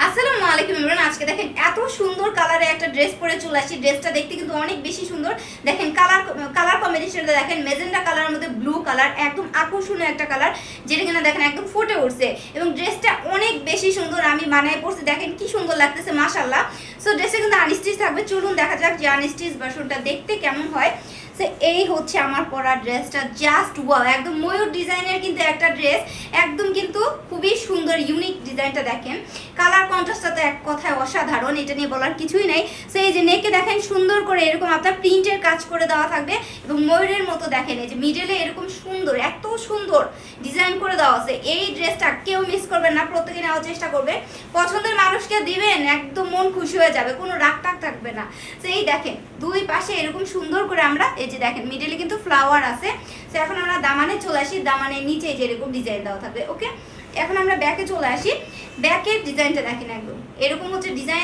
আসসালামু আলাইকুম ইমরান, আজকে দেখেন এত সুন্দর কালারে একটা ড্রেস পরে চলে আসি ড্রেসটা দেখতে কিন্তু অনেক বেশি সুন্দর। দেখেন কালার কালার কম্বিনেশনটা দেখেন মেজেন্ডা কালারের মধ্যে ব্লু কালার একদম আকর্ষণীয় একটা কালার যেটা কিনা দেখেন একদম ফুটে উঠছে। এবং ড্রেসটা অনেক বেশি সুন্দর আমি বানায় পড়ছি দেখেন কি সুন্দর লাগতেছে মাশাল্লাহ সো ড্রেসে কিন্তু আনস্টিচ থাকবে। চলুন দেখা যাক যে আনস্টিচ ভার্সনটা দেখতে কেমন হয়। এই হচ্ছে আমার পরা ড্রেসটা। জাস্ট ওয়াও একদম ময়ূর ডিজাইনের কিন্তু একটা ড্রেস একদম কিন্তু খুবই সুন্দর ইউনিক ডিজাইনটা দেখেন। কালার কন্ট্রাস্টটা তো এক কথায় অসাধারণ এটা নিয়ে বলার কিছুই নেই। সেই যে নেকে দেখেন সুন্দর করে এরকম আপনার প্রিন্টের কাজ করে দেওয়া থাকবে এবং ময়ূরের মতো দেখেন, এই যে মিডলে এরকম সুন্দর, এত সুন্দর ডিজাইন করে দেওয়া আছে। এই ড্রেসটা কেউ মিস করবেন না, প্রত্যেকে নেওয়ার চেষ্টা করবে। পছন্দের মানুষকে দিবেন, একদম মন খুশি হয়ে যাবে, কোনো রাগ টাক থাকবে না। সেই দেখেন, দুই পাশে এরকম সুন্দর করে আমরা, এই যে দেখেন মিডলে কিন্তু ফ্লাওয়ার আছে। তো এখন আমরা দামানে চলে আসি, দামানের নিচে এই যে এরকম ডিজাইন দেওয়া থাকবে ওকে এখন আমরা ব্যাকে চলে আসি। ব্যাকের ডিজাইনটা দেখেন একদম। এরকম হচ্ছে ডিজাইন